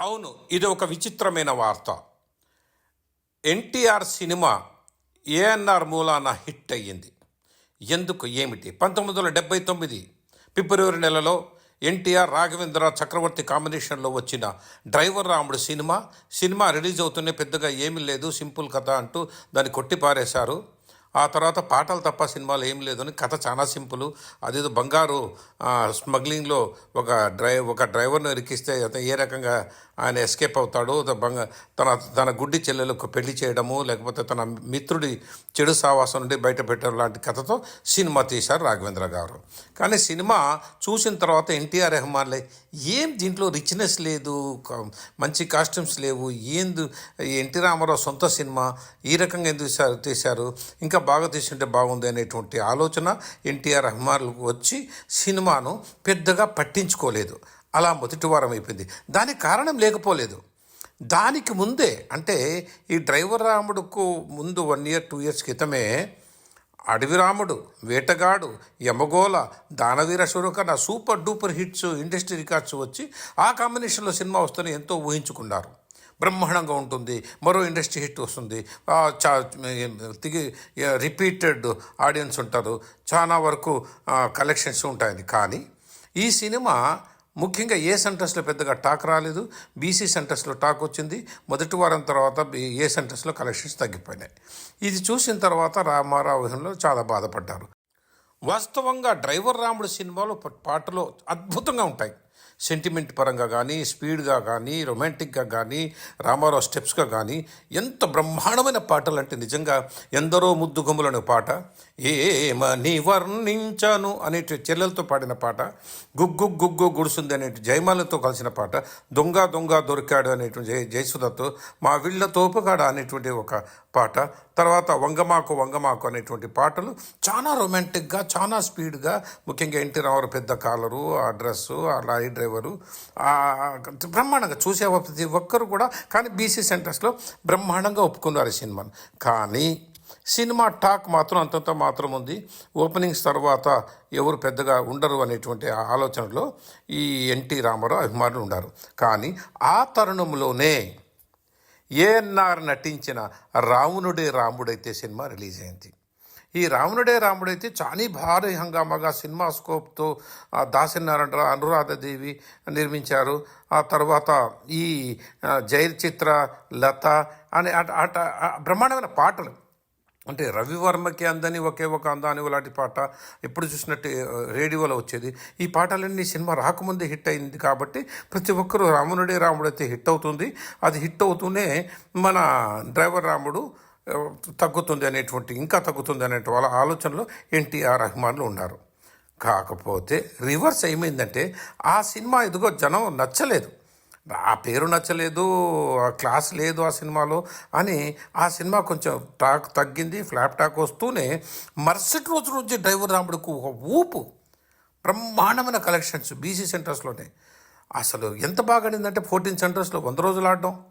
అవును ఇది ఒక విచిత్రమైన వార్త. ఎన్టీఆర్ సినిమా ఏఎన్ఆర్ మూలాన హిట్ అయ్యింది. ఎందుకు ఏమిటి? పంతొమ్మిది వందల డెబ్బై తొమ్మిది ఫిబ్రవరి నెలలో ఎన్టీఆర్ రాఘవేంద్ర చక్రవర్తి కాంబినేషన్లో వచ్చిన డ్రైవర్ రాముడు సినిమా సినిమా రిలీజ్ అవుతూనే పెద్దగా ఏమీ లేదు సింపుల్ కథ అంటూ దాన్ని కొట్టిపారేశారు. ఆ తర్వాత పాటలు తప్ప సినిమాలు ఏం లేదని కథ చాలా సింపుల్. అదేదో బంగారు స్మగ్లింగ్లో ఒక డ్రై ఒక డ్రైవర్ను ఇరికిస్తే అతను ఏ రకంగా ఆయన ఎస్కేప్ అవుతాడో బంగ తన తన గుడ్డి చెల్లెలకు పెళ్ళి చేయడము లేకపోతే తన మిత్రుడి చెడు సావాసం నుండి బయట పెట్టడం లాంటి కథతో సినిమా తీశారు రాఘవేంద్ర గారు. కానీ సినిమా చూసిన తర్వాత ఎన్టీఆర్ రెహమాన్లే ఏం దీంట్లో రిచ్నెస్ లేదు మంచి కాస్ట్యూమ్స్ లేవు ఏంది ఎన్టీ రామారావు సొంత సినిమా ఈ రకంగా ఎందుకు తీశారు ఇంకా బాగా తీసుంటే బాగుంది అనేటువంటి ఆలోచన ఎన్టీఆర్ అభిమానులకు వచ్చి సినిమాను పెద్దగా పట్టించుకోలేదు. అలా మొదటి వారం అయిపోయింది. దానికి కారణం లేకపోలేదు. దానికి ముందే అంటే ఈ డ్రైవర్ రాముడుకు ముందు వన్ ఇయర్ టూ ఇయర్స్ క్రితమే Adavi Ramudu Vetagadu Yamagola Dana Sura Karna super duper hits industry records వచ్చి ఆ కాంబినేషన్లో సినిమా వస్తుందని ఎంతో ఊహించుకున్నారు. బ్రహ్మాండంగా ఉంటుంది. మరో ఇండస్ట్రీ హిట్ వస్తుంది. చా తిగి రిపీటెడ్ ఆడియన్స్ ఉంటారు. చాలా వరకు కలెక్షన్స్ ఉంటాయని. కానీ ఈ సినిమా ముఖ్యంగా ఏ సెంటర్స్లో పెద్దగా టాక్ రాలేదు బీసీ సెంటర్స్లో టాక్ వచ్చింది. మొదటి వారం తర్వాత ఏ సెంటర్స్లో కలెక్షన్స్ తగ్గిపోయినాయి. ఇది చూసిన తర్వాత రామారావులో చాలా బాధపడ్డారు. వాస్తవంగా డ్రైవర్ రాముడు సినిమాలో పాటలో పాటలు అద్భుతంగా ఉంటాయి. సెంటిమెంట్ పరంగా కానీ స్పీడ్గా కానీ రొమాంటిక్గా కానీ రామారావు స్టెప్స్గా కానీ ఎంత బ్రహ్మాండమైన పాటలు అంటే నిజంగా ఎందరో ముద్దుగుమ్ములు పాట. ఏమని వర్ణించాను అనే చెల్లెలతో పాడిన పాట. గుగ్గు గుగ్గు గుడుసుంది అనే జయమాలతో కలిసిన పాట. దొంగ దొంగ దొరికాడు అనేటువంటి జయ జయసుధతో మా వీళ్ళ తోపుగాడ అనేటువంటి ఒక పాట. తర్వాత వంగమాకు వంగమాకు అనేటువంటి పాటలు చాలా రొమాంటిక్గా చాలా స్పీడ్గా ముఖ్యంగా ఎన్టీ రామారావు పెద్ద కాలరు ఆ డ్రెస్సు ఆ లారీ డ్రైవర్ ఆ బ్రహ్మాండంగా చూసే ప్రతి ఒక్కరు కూడా. కానీ బీసీ సెంటర్స్లో బ్రహ్మాండంగా ఒప్పుకున్నారు ఈ సినిమాను. కానీ సినిమా టాక్ మాత్రం అంతంత మాత్రం ఉంది. ఓపెనింగ్స్ తర్వాత ఎవరు పెద్దగా ఉండరు అనేటువంటి ఆ ఆలోచనలో ఈ ఎన్టీ రామారావు అభిమానులు ఉన్నారు. కానీ ఆ తరుణంలోనే ఏఎన్ఆర్ నటించిన రావణుడే రాముడైతే సినిమా రిలీజ్ అయింది. ఈ రావణుడే రాముడైతే చాలా భారీ హంగామాగా సినిమా స్కోప్తో ఆ, అనురాధదేవి నిర్మించారు. ఆ తర్వాత ఈ జయచిత్ర చిత్ర లత అనే అట అట బ్రహ్మాండమైన పాటలు. అంటే రవివర్మకి అందని ఒకే ఒక అందాని లాంటి పాట ఎప్పుడు చూసినట్టు రేడియోలో వచ్చేది. ఈ పాటలన్నీ సినిమా రాకముందే హిట్ అయింది కాబట్టి ప్రతి ఒక్కరూ రామునుడే రాముడు అయితే హిట్ అవుతుంది. అది హిట్ అవుతూనే మన డ్రైవర్ రాముడు తగ్గుతుంది అనేటువంటి ఇంకా తగ్గుతుంది అనే వాళ్ళ ఆలోచనలో ఎన్టీఆర్ అభిమానులు ఉన్నారు. కాకపోతే రివర్స్ ఏమైందంటే ఆ సినిమా ఎదుగో జనం నచ్చలేదు. ఆ పేరు నచ్చలేదు ఆ క్లాస్ లేదు ఆ సినిమాలో అని ఆ సినిమా కొంచెం టాక్ తగ్గింది ఫ్లాప్ టాక్ వస్తూనే మరుసటి రోజు నుంచి డ్రైవర్ రాముడికి ఒక ఊపు బ్రహ్మాండమైన కలెక్షన్స్ బీసీ సెంటర్స్లోనే. అసలు ఎంత బాగా ఆడిందంటే ఫోర్టీన్ సెంటర్స్లో వంద రోజులు ఆడడం.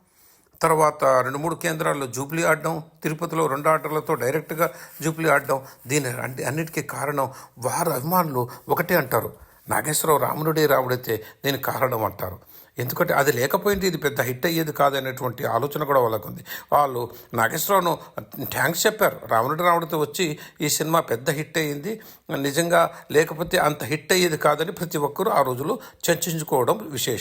తర్వాత రెండు మూడు కేంద్రాల్లో జూబ్లీ ఆడడం తిరుపతిలో రెండు ఆర్డర్లతో డైరెక్ట్గా జూబ్లీ ఆడడం దీని అంటే అన్నిటికీ కారణం వారు అభిమానులు ఒకటే అంటారు. నాగేశ్వరరావు రామునుడే రాముడైతే దీనికి కారణం అంటారు. ఎందుకంటే అది లేకపోయింది ఇది పెద్ద హిట్ అయ్యేది కాదనేటువంటి ఆలోచన కూడా వాళ్ళకు ఉంది వాళ్ళు నాగేశ్వరరావును థ్యాంక్స్ చెప్పారు. రాముడి రావడంతో వచ్చి ఈ సినిమా పెద్ద హిట్ అయ్యింది. నిజంగా లేకపోతే అంత హిట్ అయ్యేది కాదని ప్రతి ఒక్కరూ ఆ రోజుల్లో చర్చించుకోవడం విశేషం.